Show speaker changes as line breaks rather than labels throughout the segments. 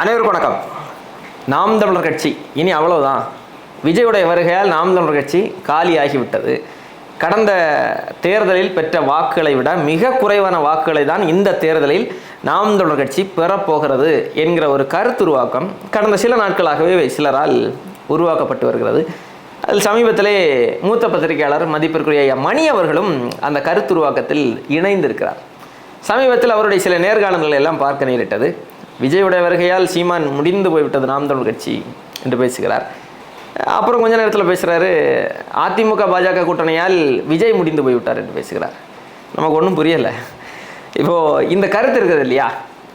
அனைவருக்கும் வணக்கம். நாம் தமிழர் கட்சி. இனி அவ்வளவுதான். விஜயுடைய வருகையால் நாம் தமிழர் கட்சி காலியாகிவிட்டது. கடந்த தேர்தலில் பெற்ற வாக்குகளை விட மிக குறைவான வாக்குகளை தான் இந்த தேர்தலில் நாம் தமிழர் கட்சி பெறப்போகிறது என்கிற ஒரு கருத்துருவாக்கம் கடந்த சில நாட்களாகவே சிலரால் உருவாக்கப்பட்டு வருகிறது. அதில் சமீபத்திலே மூத்த பத்திரிகையாளர் மதிப்பிற்குரிய ஐயா மணி அவர்களும் அந்த கருத்துருவாக்கத்தில் இணைந்திருக்கிறார். சமீபத்தில் அவருடைய சில நேர்காணல்களை எல்லாம் பார்க்க நேரிட்டது. விஜயுடைய வருகையால் சீமான் முடிந்து போய்விட்டது நாம் தமிழ் கட்சி என்று பேசுகிறார். அப்புறம் கொஞ்ச நேரத்தில் பேசுகிறாரு அதிமுக பாஜக கூட்டணியால் விஜய் முடிந்து போய்விட்டார் என்று பேசுகிறார். நமக்கு ஒன்றும் புரியலை. இப்போது இந்த கருத்து இருக்குது இல்லையா?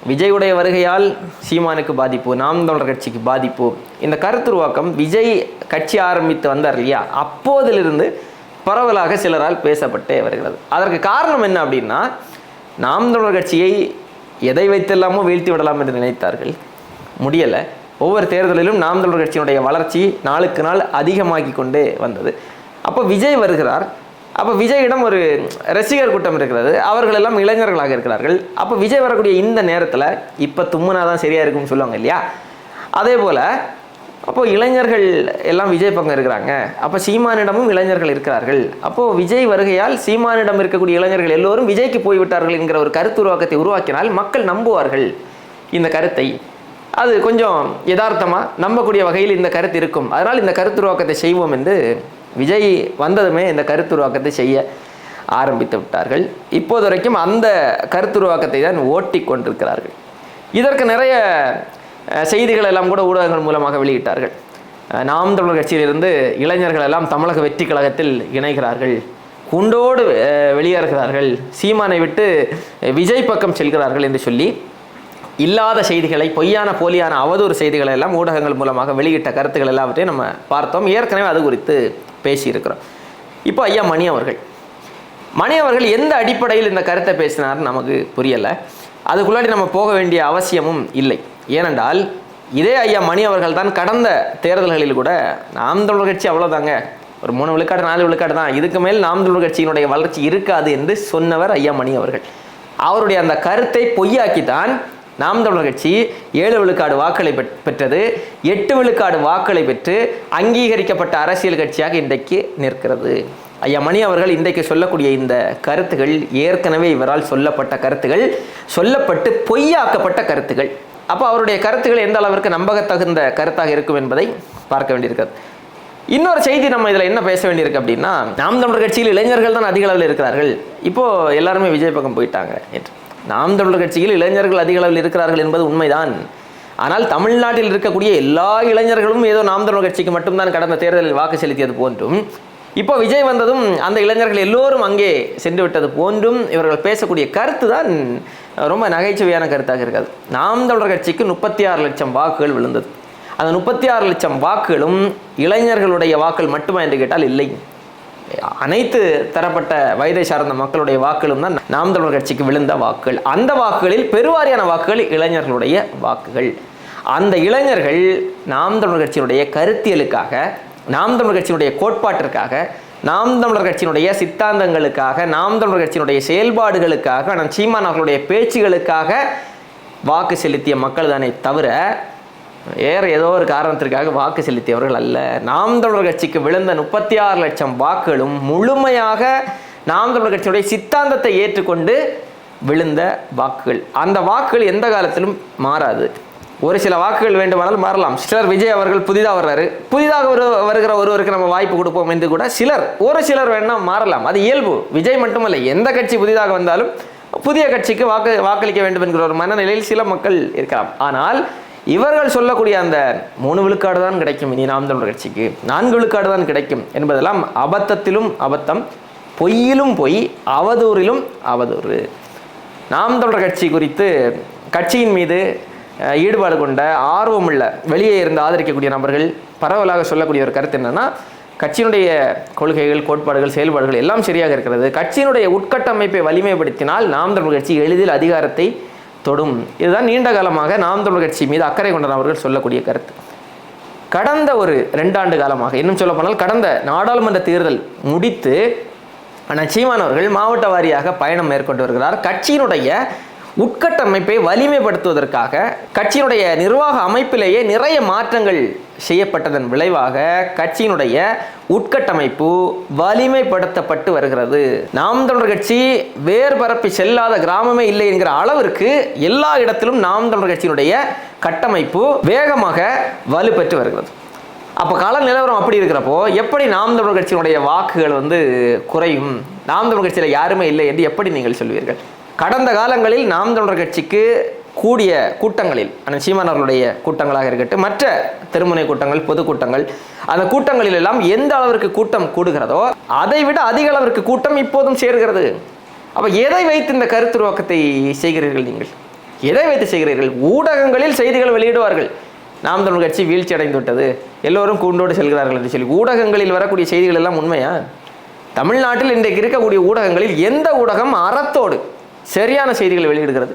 விஜயுடைய வருகையால் சீமானுக்கு பாதிப்பு நாம் தமிழர் கட்சிக்கு பாதிப்பு. இந்த கருத்துருவாக்கம் விஜய் கட்சி ஆரம்பித்து வந்தார் இல்லையா? அப்போதிலிருந்து பரவலாக சிலரால் பேசப்பட்டே வருகிறது. அதற்கு காரணம் என்ன அப்படின்னா நாம் தமிழர் கட்சியை எதை வைத்தெல்லாமோ வீழ்த்தி விடலாம் என்று நினைத்தார்கள். முடியலை. ஒவ்வொரு தேர்தலிலும் நாம் தமிழர் கட்சியினுடைய வளர்ச்சி நாளுக்கு நாள் அதிகமாகி கொண்டே வந்தது. அப்போ விஜய் வருகிறார். அப்போ விஜயிடம் ஒரு ரசிகர் கூட்டம் இருக்கிறது. அவர்கள் எல்லாம் இளைஞர்களாக இருக்கிறார்கள். அப்போ விஜய் வரக்கூடிய இந்த நேரத்தில் இப்போ தும்முனா தான் சரியாக இருக்கும்னு சொல்லுவாங்க இல்லையா? அதே போல் அப்போது இளைஞர்கள் எல்லாம் விஜய் பக்கம் இருக்கிறாங்க. அப்போ சீமானிடமும் இளைஞர்கள் இருக்கிறார்கள். அப்போது விஜய் வருகையால் சீமானிடம் இருக்கக்கூடிய இளைஞர்கள் எல்லோரும் விஜய்க்கு போய்விட்டார்கள் என்கிற ஒரு கருத்து உருவாக்கத்தை உருவாக்கினால் மக்கள் நம்புவார்கள் இந்த கருத்தை. அது கொஞ்சம் யதார்த்தமாக நம்பக்கூடிய வகையில் இந்த கருத்து இருக்கும். அதனால் இந்த கருத்துருவாக்கத்தை செய்வோம் என்று விஜய் வந்ததுமே இந்த கருத்துருவாக்கத்தை செய்ய ஆரம்பித்து விட்டார்கள். இப்போது வரைக்கும் அந்த கருத்துருவாக்கத்தை தான் ஓட்டி கொண்டிருக்கிறார்கள். இதற்கு நிறைய செய்திகள் எல்லாம் கூட ஊடகங்கள் மூலமாக வெளியிட்டார்கள். நாம் தமிழர் கட்சியிலிருந்து இளைஞர்கள் எல்லாம் தமிழக வெற்றி கழகத்தில் இணைகிறார்கள். குண்டோடு வெளியேறுகிறார்கள். சீமானை விட்டு விஜய் பக்கம் செல்கிறார்கள் என்று சொல்லி இல்லாத செய்திகளை பொய்யான போலியான அவதூறு செய்திகளை எல்லாம் ஊடகங்கள் மூலமாக வெளியிட்ட கருத்துக்கள் எல்லாவற்றையும் நம்ம பார்த்தோம். ஏற்கனவே அது குறித்து பேசியிருக்கிறோம். இப்போ ஐயா மணி அவர்கள். மணி அவர்கள் எந்த அடிப்படையில் இந்த கருத்தை பேசினார்னு நமக்கு புரியலை. அதுக்குள்ளாடி நம்ம போக வேண்டிய அவசியமும் இல்லை. ஏனென்றால் இதே ஐயா மணி அவர்கள் தான் கடந்த தேர்தல்களில் கூட நாம் தமிழர் கட்சி அவ்வளோதாங்க ஒரு மூணு விழுக்காடு நாலு விழுக்காடு தான். இதுக்கு மேல் நாம் தமிழர் கட்சியினுடைய வளர்ச்சி இருக்காது என்று சொன்னவர் ஐயா மணி அவர்கள். அவருடைய அந்த கருத்தை பொய்யாக்கித்தான் நாம் தமிழர் கட்சி ஏழு விழுக்காடு வாக்களை பெற்- பெற்றது. எட்டு விழுக்காடு வாக்களை பெற்று அங்கீகரிக்கப்பட்ட அரசியல் கட்சியாக இன்றைக்கு நிற்கிறது. ஐயா மணி அவர்கள் இன்றைக்கு சொல்லக்கூடிய இந்த கருத்துகள் ஏற்கனவே இவரால் சொல்லப்பட்ட கருத்துகள் சொல்லப்பட்டு பொய்யாக்கப்பட்ட கருத்துகள். அப்போ அவருடைய கருத்துக்கள் எந்த அளவிற்கு நம்பகத்தகுந்த கருத்தாக இருக்கும் என்பதை பார்க்க வேண்டியிருக்கிறது. இன்னொரு செய்தி நம்ம இதில் என்ன பேச வேண்டியிருக்கு அப்படின்னா நாம் தமிழர் கட்சியில் இளைஞர்கள் தான் அதிக அளவில் இருக்கிறார்கள். இப்போது எல்லாருமே விஜய் பக்கம் போயிட்டாங்க. என்று. நாம் தமிழர் கட்சியில் இளைஞர்கள் அதிக அளவில் இருக்கிறார்கள் என்பது உண்மைதான். ஆனால் தமிழ்நாட்டில் இருக்கக்கூடிய எல்லா இளைஞர்களும் ஏதோ நாம் தமிழர் கட்சிக்கு மட்டும்தான் கடந்த தேர்தலில் வாக்கு செலுத்தியது போன்றும் இப்போ விஜய் வந்ததும் அந்த இளைஞர்கள் எல்லோரும் அங்கே சென்று விட்டது போன்றும் இவர்கள் பேசக்கூடிய கருத்து தான் ரொம்ப நகைச்சுவையான கருத்தாக இருக்காது. நாம் தமிழர் கட்சிக்கு முப்பத்தி ஆறு லட்சம் வாக்குகள் விழுந்தது. அந்த முப்பத்தி ஆறு லட்சம் வாக்குகளும் இளைஞர்களுடைய வாக்குகள் மட்டுமா என்று கேட்டால் இல்லை. அனைத்து தரப்பட்ட வயதை சார்ந்த மக்களுடைய வாக்குகளும் தான் நாம் தமிழர் கட்சிக்கு விழுந்த வாக்குகள். அந்த வாக்குகளில் பெருவாரியான வாக்குகள் இளைஞர்களுடைய வாக்குகள். அந்த இளைஞர்கள் நாம் தமிழர் கட்சியினுடைய கருத்தியலுக்காக நாம் தமிழர் கட்சியினுடைய கோட்பாட்டிற்காக நாம் தமிழர் கட்சியினுடைய சித்தாந்தங்களுக்காக நாம் தமிழர் கட்சியினுடைய செயல்பாடுகளுக்காக ஆனால் சீமான் அவர்களுடைய பேச்சுகளுக்காக வாக்கு செலுத்திய மக்கள் தானே தவிர வேறு ஏதோ ஒரு காரணத்திற்காக வாக்கு செலுத்தியவர்கள் அல்ல. நாம் தமிழர் கட்சிக்கு விழுந்த முப்பத்தி ஆறு லட்சம் வாக்குகளும் முழுமையாக நாம் தமிழர் கட்சியுடைய சித்தாந்தத்தை ஏற்றுக்கொண்டு விழுந்த வாக்குகள். அந்த வாக்குகள் எந்த காலத்திலும் மாறாது. ஒரு சில வாக்குகள் வேண்டுமானால் மாறலாம். சிலர் விஜய் அவர்கள் புதிதாக வர்றாரு. புதிதாக ஒரு வருகிற ஒருவருக்கு நம்ம வாய்ப்பு கொடுப்போம் என்று கூட சிலர் ஒரு சிலர் வேணால் மாறலாம். அது இயல்பு. விஜய் மட்டுமல்ல எந்த கட்சி புதிதாக வந்தாலும் புதிய கட்சிக்கு வாக்கு வாக்களிக்க வேண்டும் என்கிற ஒரு மனநிலையில் சில மக்கள் இருக்கலாம். ஆனால் இவர்கள் சொல்லக்கூடிய அந்த மூணு விழுக்காடு தான் கிடைக்கும். இனி நாம் தமிழர் கட்சிக்கு நான்கு விழுக்காடு தான் கிடைக்கும் என்பதெல்லாம் அபத்தத்திலும் அபத்தம் பொய்யிலும் பொய் அவதூறிலும் அவதூறு. நாம் தமிழர் கட்சி குறித்து கட்சியின் மீது ஈடுபாடு கொண்ட ஆர்வமுள்ள வெளியே இருந்து ஆதரிக்கக்கூடிய நபர்கள் பரவலாக சொல்லக்கூடிய ஒரு கருத்து என்னென்னா கட்சியினுடைய கொள்கைகள் கோட்பாடுகள் செயல்பாடுகள் எல்லாம் சரியாக இருக்கிறது. கட்சியினுடைய உட்கட்டமைப்பை வலிமைப்படுத்தினால் நாம் தமிழ் கட்சி எளிதில் அதிகாரத்தை தொடும். இதுதான் நீண்ட காலமாக நாம் தமிழ் கட்சி மீது அக்கறை கொண்ட நபர்கள் சொல்லக்கூடிய கருத்து. கடந்த ஒரு ரெண்டாண்டு காலமாக இன்னும் சொல்ல போனால் கடந்த நாடாளுமன்ற தேர்தல் முடித்து ஆனால் சீமானவர்கள் மாவட்ட வாரியாக பயணம் மேற்கொண்டு வருகிறார். கட்சியினுடைய உட்கட்டமைப்பை வலிமைப்படுத்துவதற்காக கட்சியினுடைய நிர்வாக அமைப்பிலேயே நிறைய மாற்றங்கள் செய்யப்பட்டதன் விளைவாக கட்சியினுடைய உட்கட்டமைப்பு வலிமைப்படுத்தப்பட்டு வருகிறது. நாம் தமிழர் கட்சி வேர் பரப்பி செல்லாத கிராமமே இல்லை என்கிற அளவிற்கு எல்லா இடத்திலும் நாம் தமிழர் கட்சியினுடைய கட்டமைப்பு வேகமாக வலுப்பெற்று வருகிறது. அப்போ கால நிலவரம் அப்படி இருக்கிறப்போ எப்படி நாம் தமிழர் கட்சியினுடைய வாக்குகள் வந்து குறையும்? நாம் தமிழர் கட்சியில் யாருமே இல்லை என்று எப்படி நீங்கள் சொல்வீர்கள்? கடந்த காலங்களில் நாம் தொண்டர் கட்சிக்கு கூடிய கூட்டங்களில் அண்ணன் சீமானவர்களுடைய கூட்டங்களாக இருக்கட்டும் மற்ற திருமுனை கூட்டங்கள் பொதுக்கூட்டங்கள் அந்த கூட்டங்களில் எல்லாம் எந்த அளவிற்கு கூட்டம் கூடுகிறதோ அதை விட அதிக அளவிற்கு கூட்டம் இப்போதும் சேர்கிறது. அப்போ எதை வைத்து இந்த கருத்துருவாக்கத்தை செய்கிறீர்கள் நீங்கள்? எதை வைத்து செய்கிறீர்கள்? ஊடகங்களில் செய்திகள் வெளியிடுவார்கள். நாம் தமிழ் கட்சி வீழ்ச்சி அடைந்து விட்டது. எல்லோரும் கூண்டோடு செல்கிறார்கள் என்று சொல்லி ஊடகங்களில் வரக்கூடிய செய்திகள் எல்லாம் உண்மையா? தமிழ்நாட்டில் இன்றைக்கு இருக்கக்கூடிய ஊடகங்களில் எந்த ஊடகம் அறத்தோடு சரியான செய்திகளை வெளியிடுகிறது.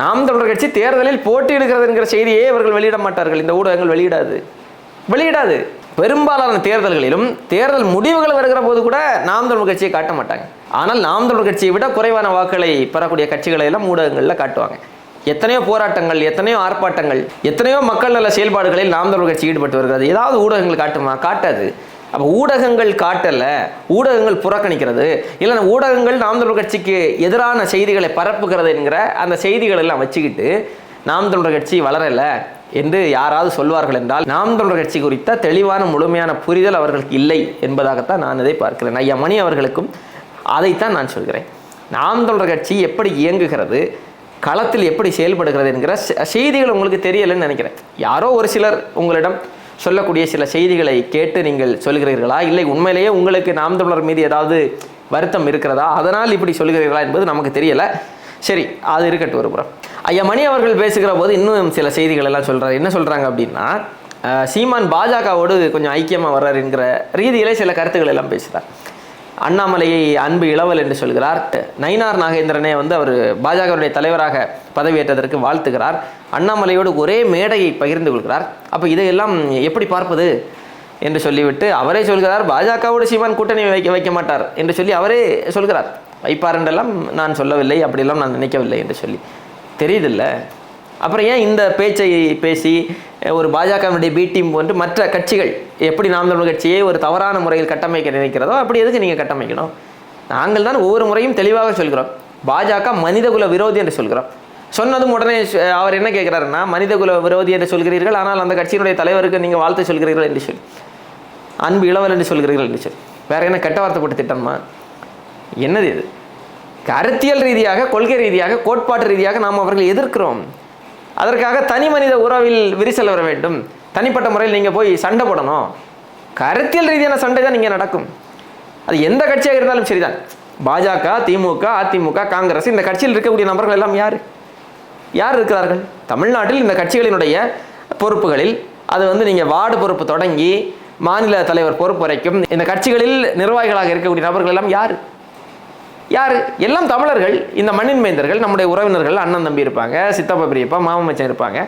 நாம் தொடர் கட்சி தேர்தலில் போட்டியிடுகிறது என்கிற செய்தியே இவர்கள் வெளியிட மாட்டார்கள். இந்த ஊடகங்கள் வெளியிடாது. வெளியிடாது. பெரும்பாலான தேர்தல்களிலும் தேர்தல் முடிவுகள் வருகிற போது கூட நாம் தமிழ் கட்சியை காட்ட மாட்டாங்க. ஆனால் நாம் தமிழ் கட்சியை விட குறைவான வாக்குகளை பெறக்கூடிய கட்சிகளை எல்லாம் ஊடகங்களில் காட்டுவாங்க. எத்தனையோ போராட்டங்கள் எத்தனையோ ஆர்ப்பாட்டங்கள் எத்தனையோ மக்கள் நல செயல்பாடுகளில் நாம் தமிழ் கட்சி ஈடுபட்டு வருகிறது. ஏதாவது ஊடகங்கள் காட்டுமா? காட்டாது. அப்போ ஊடகங்கள் காட்டலை ஊடகங்கள் புறக்கணிக்கிறது. இல்லைன்னா ஊடகங்கள் நாம் தமிழர் கட்சிக்கு எதிரான செய்திகளை பரப்புகிறது என்கிற அந்த செய்திகள் எல்லாம் வச்சுக்கிட்டு நாம் தமிழர் கட்சி வளரலை என்று யாராவது சொல்வார்கள் என்றால் நாம் தமிழர் கட்சி குறித்த தெளிவான முழுமையான புரிதல் அவர்களுக்கு இல்லை என்பதாகத்தான் நான் இதை பார்க்கிறேன். ஐயா மணி அவர்களுக்கும் அதைத்தான் நான் சொல்கிறேன். நாம் தமிழர் கட்சி எப்படி இயங்குகிறது களத்தில் எப்படி செயல்படுகிறது என்கிற செய்திகள் உங்களுக்கு தெரியலைன்னு நினைக்கிறேன். யாரோ ஒரு சிலர் உங்களிடம் சொல்லக்கூடிய சில செய்திகளை கேட்டு நீங்கள் சொல்கிறீர்களா? இல்லை உண்மையிலேயே உங்களுக்கு நாம் தமிழர் மீது ஏதாவது வருத்தம் இருக்கிறதா? அதனால் இப்படி சொல்கிறீர்களா என்பது நமக்கு தெரியலை. சரி அது இருக்கட்டும் ஒரு புறம். ஐயா மணி அவர்கள் பேசுகிற போது இன்னும் சில செய்திகள் எல்லாம் சொல்கிறார் என்ன சொல்கிறாங்க அப்படின்னா சீமான் பாஜகவோடு கொஞ்சம் ஐக்கியமாக வர்றார் என்கிற ரீதியிலே சில கருத்துக்கள் எல்லாம் பேசுகிறார் அண்ணாமலையை அன்பு இளவல் என்று சொல்கிறார். நயினார் நாகேந்திரனே வந்து அவர் பாஜகவுடைய தலைவராக பதவியேற்றதற்கு வாழ்த்துகிறார். அண்ணாமலையோடு ஒரே மேடையை பகிர்ந்து கொள்கிறார். அப்போ இதையெல்லாம் எப்படி பார்ப்பது என்று சொல்லிவிட்டு அவரே சொல்கிறார் பாஜகவோடு சீமான் கூட்டணி வைக்க வைக்க மாட்டார் என்று சொல்லி அவரே சொல்கிறார். வைப்பார் என்றெல்லாம் நான் சொல்லவில்லை அப்படியெல்லாம் நான் நினைக்கவில்லை என்று சொல்லி. தெரியுதில்ல? அப்புறம் ஏன் இந்த பேச்சை பேசி ஒரு பாஜகவினுடைய பி டீம் போன்று மற்ற கட்சிகள் எப்படி நாம் தமிழ் கட்சியை ஒரு தவறான முறையில் கட்டமைக்க நினைக்கிறதோ அப்படி எதுக்கு நீங்கள் கட்டமைக்கணும்? நாங்கள் தான் ஒவ்வொரு முறையும் தெளிவாக சொல்கிறோம். பாஜக மனிதகுல விரோதி என்று சொல்கிறோம். சொன்னதும் உடனே அவர் என்ன கேட்குறாருன்னா மனிதகுல விரோதி என்று சொல்கிறீர்கள் ஆனால் அந்த கட்சியினுடைய தலைவருக்கு நீங்கள் வாழ்த்து சொல்கிறீர்கள் என்று சொல்லி. அன்பு இளவல் என்று சொல்கிறீர்கள் என்று சொல்லி. வேற என்ன கெட்ட வார்த்தை போட்டு திட்டமா என்னது இது? கருத்தியல் ரீதியாக கொள்கை ரீதியாக கோட்பாட்டு ரீதியாக நாம் அவர்களை எதிர்க்கிறோம். அதற்காக தனி மனித உறவில் விரிசல் வர வேண்டும். தனிப்பட்ட முறையில் நீங்கள் போய் சண்டை போடணும். கருத்தியல் ரீதியான சண்டை தான் இங்கே நடக்கும். அது எந்த கட்சியாக இருந்தாலும் சரிதான். பாஜக திமுக அதிமுக காங்கிரஸ் இந்த கட்சியில் இருக்கக்கூடிய நபர்கள் எல்லாம் யார்? யார் இருக்கிறார்கள்? தமிழ்நாட்டில் இந்த கட்சிகளினுடைய பொறுப்புகளில் அது வந்து நீங்கள் வார்டு பொறுப்பு தொடங்கி மாநில தலைவர் பொறுப்பு வரைக்கும் இந்த கட்சிகளில் நிர்வாகிகளாக இருக்கக்கூடிய நபர்கள் எல்லாம் யார்? யார்? எல்லாம் தமிழர்கள். இந்த மண்ணின் மைந்தர்கள் நம்முடைய உறவினர்கள் அண்ணன் தம்பி இருப்பாங்க சித்தப்பா பெரியப்பா மாமன் மச்சான் இருப்பாங்க.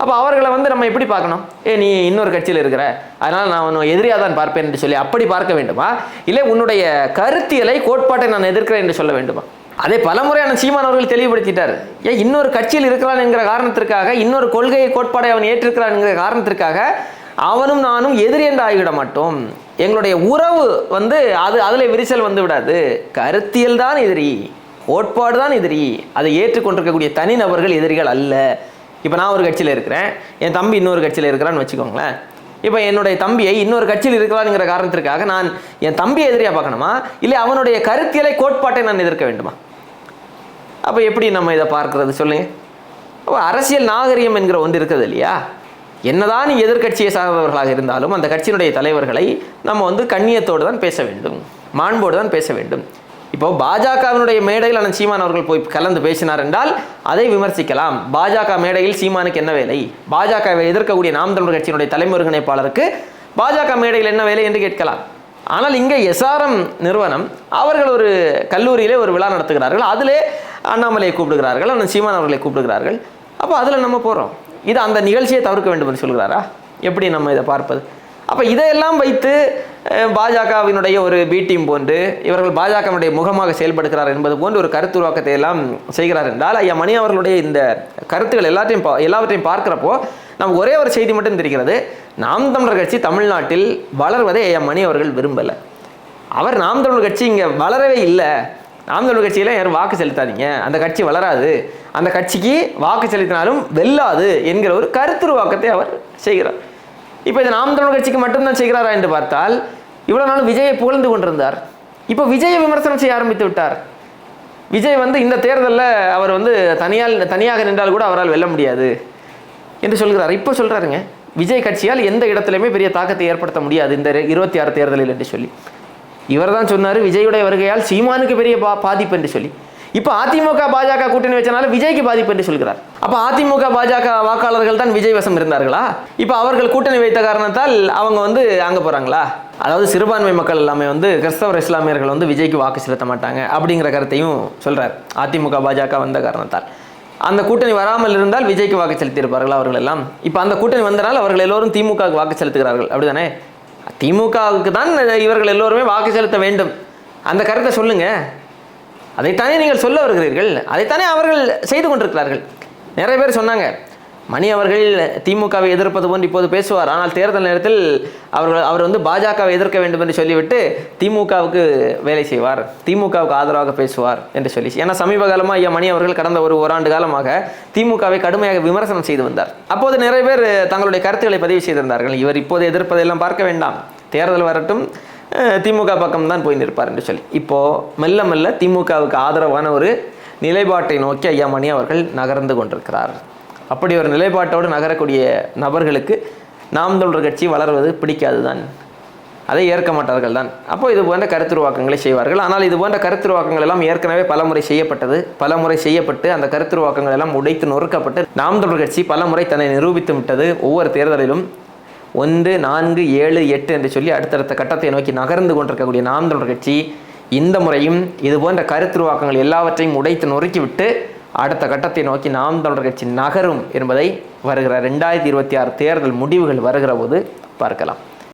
அப்போ அவர்களை வந்து நம்ம எப்படி பார்க்கணும்? ஏ நீ இன்னொரு கட்சியில் இருக்கிற அதனால் நான் உன்னை எதிரியாக தான் பார்ப்பேன் என்று சொல்லி அப்படி பார்க்க வேண்டுமா? இல்லை உன்னுடைய கருத்தியலை கோட்பாட்டை நான் எதிர்க்கிறேன் என்று சொல்ல வேண்டுமா? அதே பலமுறையான சீமான் அவர்கள் தெளிவுபடுத்திட்டார். ஏன் இன்னொரு கட்சியில் இருக்கிறான் என்கிற காரணத்திற்காக இன்னொரு கொள்கையை கோட்பாடை அவன் ஏற்றிருக்கிறான் என்கிற காரணத்திற்காக அவனும் நானும் எதிரி என்று ஆகிவிட மாட்டோம். எங்களுடைய உறவு வந்து அது அதில் விரிசல் வந்து விடாது. கருத்தியல் தான் எதிரி கோட்பாடு தான் எதிரி. அதை ஏற்றுக்கொண்டிருக்கக்கூடிய தனிநபர்கள் எதிரிகள் அல்ல. இப்போ நான் ஒரு கட்சியில் இருக்கிறேன் என் தம்பி இன்னொரு கட்சியில் இருக்கிறான்னு வச்சுக்கோங்களேன். இப்போ என்னுடைய தம்பியை இன்னொரு கட்சியில் இருக்கிறான்ங்கிற காரணத்திற்காக நான் என் தம்பியை எதிரியாக பார்க்கணுமா? இல்லை அவனுடைய கருத்தியலை கோட்பாட்டை நான் எதிர்க்க வேண்டுமா? அப்போ எப்படி நம்ம இதை பார்க்கறது சொல்லுங்க. அப்போ அரசியல் நாகரிகம் என்கிற ஒன்று இருக்குது இல்லையா? என்னதான் நீ எதிர்க்கட்சியை சார்ந்தவர்களாக இருந்தாலும் அந்த கட்சியினுடைய தலைவர்களை நம்ம வந்து கண்ணியத்தோடு தான் பேச வேண்டும் மாண்போடு தான் பேச வேண்டும். இப்போ பாஜகவினுடைய மேடையில் அண்ணன் சீமான் அவர்கள் போய் கலந்து பேசினார் என்றால் அதை விமர்சிக்கலாம். பாஜக மேடையில் சீமானுக்கு என்ன வேலை? பாஜகவை எதிர்க்கக்கூடிய நாம் தமிழர் கட்சியினுடைய தலைமை ஒருங்கிணைப்பாளருக்கு பாஜக மேடையில் என்ன வேலை என்று கேட்கலாம். ஆனால் இங்கே எஸ்ஆர்எம் நிறுவனம் அவர்கள் ஒரு கல்லூரியிலே ஒரு விழா நடத்துகிறார்கள். அதிலே அண்ணாமலையை கூப்பிடுகிறார்கள் அண்ணன் சீமான் அவர்களை கூப்பிடுகிறார்கள். அப்போ அதில் நம்ம போகிறோம். இது அந்த நிகழ்ச்சியை தவிர்க்க வேண்டும் என்று சொல்கிறாரா? எப்படி நம்ம இதை பார்ப்பது? அப்போ இதையெல்லாம் வைத்து பாஜகவினுடைய ஒரு பி டீம் போன்று இவர்கள் பாஜகவினுடைய முகமாக செயல்படுகிறார் என்பது போன்று ஒரு கருத்துருவாக்கத்தை எல்லாம் செய்கிறார் என்றால் ஐயா மணி அவர்களுடைய இந்த கருத்துக்கள் எல்லாத்தையும் பா- எல்லாவற்றையும் பார்க்குறப்போ நமக்கு ஒரே ஒரு செய்தி மட்டும் தெரிகிறது. நாம் தமிழர் கட்சி தமிழ்நாட்டில் வளர்வதை ஐயா மணி அவர்கள் விரும்பலை. அவர் நாம் தமிழர் கட்சி இங்கே வளரவே இல்லை. நாம் தமிழ் கட்சியில் யாரும் வாக்கு செலுத்தாதீங்க. அந்த கட்சி வளராது. அந்த கட்சிக்கு வாக்கு செலுத்தினாலும் வெல்லாது என்கிற ஒரு கருத்துருவாக்கத்தை அவர் செய்கிறார். இப்போ இது நாம் தமிழ் கட்சிக்கு மட்டும்தான் செய்கிறாரா என்று பார்த்தால் இவ்வளவு நாள் விஜயை புகழ்ந்து கொண்டிருந்தார். இப்போ விஜயை விமர்சனம் செய்ய ஆரம்பித்து விட்டார். விஜய் வந்து இந்த தேர்தலில் அவர் வந்து தனியால் தனியாக நின்றால் கூட அவரால் வெல்ல முடியாது என்று சொல்கிறார். இப்போ சொல்றாருங்க விஜய் கட்சியால் எந்த இடத்துலையுமே பெரிய தாக்கத்தை ஏற்படுத்த முடியாது இந்த இருபத்தி ஆறு தேர்தலில் என்று சொல்லி. இவர் தான் சொன்னார் விஜயுடைய வருகையால் சீமானுக்கு பெரிய பா பாதிப்பு என்று சொல்லி. இப்போ அதிமுக பாஜக கூட்டணி வச்சனால விஜய்க்கு பாதிப்பு என்று சொல்கிறார். அப்போ அதிமுக பாஜக வாக்காளர்கள் தான் விஜய் வசம் இருந்தார்களா? இப்போ அவர்கள் கூட்டணி வைத்த காரணத்தால் அவங்க வந்து அங்கே போகிறாங்களா அதாவது சிறுபான்மை மக்கள் எல்லாமே வந்து கிறிஸ்தவர் இஸ்லாமியர்கள் வந்து விஜய்க்கு வாக்கு செலுத்த மாட்டாங்க அப்படிங்கிற கருத்தையும் சொல்கிறார் அதிமுக பாஜக வந்த காரணத்தால். அந்த கூட்டணி வராமல் இருந்தால் விஜய்க்கு வாக்கு செலுத்தியிருப்பார்கள் அவர்கள் எல்லாம்? இப்போ அந்த கூட்டணி வந்தனால் அவர்கள் எல்லோரும் திமுகவுக்கு வாக்கு செலுத்துகிறார்கள். அப்படிதானே? திமுகவுக்கு தான் இவர்கள் எல்லோருமே வாக்கு செலுத்த வேண்டும். அந்த கருத்தை சொல்லுங்க. அதைத்தானே நீங்கள் சொல்ல வருகிறீர்கள். அதைத்தானே அவர்கள் செய்து கொண்டிருக்கிறார்கள். நிறைய பேர் சொன்னாங்க மணி அவர்கள் திமுகவை எதிர்ப்பது போன்று இப்போது பேசுவார். ஆனால் தேர்தல் நேரத்தில் அவர்கள் அவர் வந்து பாஜகவை எதிர்க்க வேண்டும் என்று சொல்லிவிட்டு திமுகவுக்கு வேலை செய்வார். திமுகவுக்கு ஆதரவாக பேசுவார் என்று சொல்லி ஏன்னா சமீப காலமாக ஐயா மணி அவர்கள் கடந்த ஒரு ஓராண்டு காலமாக திமுகவை கடுமையாக விமர்சனம் செய்து வந்தார். அப்போது நிறைய பேர் தங்களுடைய கருத்துக்களை பதிவு செய்திருந்தார்கள். இவர் இப்போது எதிர்ப்பதையெல்லாம் பார்க்க வேண்டாம். தேர்தல் வரட்டும் திமுக பக்கம் தான் போய் நிற்பார் என்று சொல்லி. இப்போது மெல்ல மெல்ல திமுகவுக்கு ஆதரவான ஒரு நிலைப்பாட்டை நோக்கி ஐயா மணி அவர்கள் நகர்ந்து கொண்டிருக்கிறார். அப்படி ஒரு நிலைப்பாட்டோடு நகரக்கூடிய நபர்களுக்கு நாம் தமிழர் கட்சி வளர்வது பிடிக்காது தான் அதை ஏற்க மாட்டார்கள் தான். அப்போ இது போன்ற கருத்துருவாக்கங்களை செய்வார்கள். ஆனால் இது போன்ற கருத்துருவாக்கங்கள் எல்லாம் ஏற்கனவே பலமுறை செய்யப்பட்டது. பலமுறை செய்யப்பட்டு அந்த கருத்துருவாக்கங்கள் எல்லாம் உடைத்து நொறுக்கப்பட்டு நாம் தமிழர் கட்சி பலமுறை தன்னை நிரூபித்து விட்டது. ஒவ்வொரு தேர்தலிலும் ஒன்று நான்கு ஏழு எட்டு என்று சொல்லி அடுத்தடுத்த கட்டத்தை நோக்கி நகர்ந்து கொண்டிருக்கக்கூடிய நாம் தமிழர் கட்சி இந்த முறையும் இது போன்ற கருத்துருவாக்கங்கள் எல்லாவற்றையும் உடைத்து நொறுக்கிவிட்டு அடுத்த கட்டத்தை நோக்கி நாம் தமிழர் கட்சி நகரும் என்பதை வருகிற ரெண்டாயிரத்தி இருபத்தி ஆறு தேர்தல் முடிவுகள் வருகிற போது பார்க்கலாம்.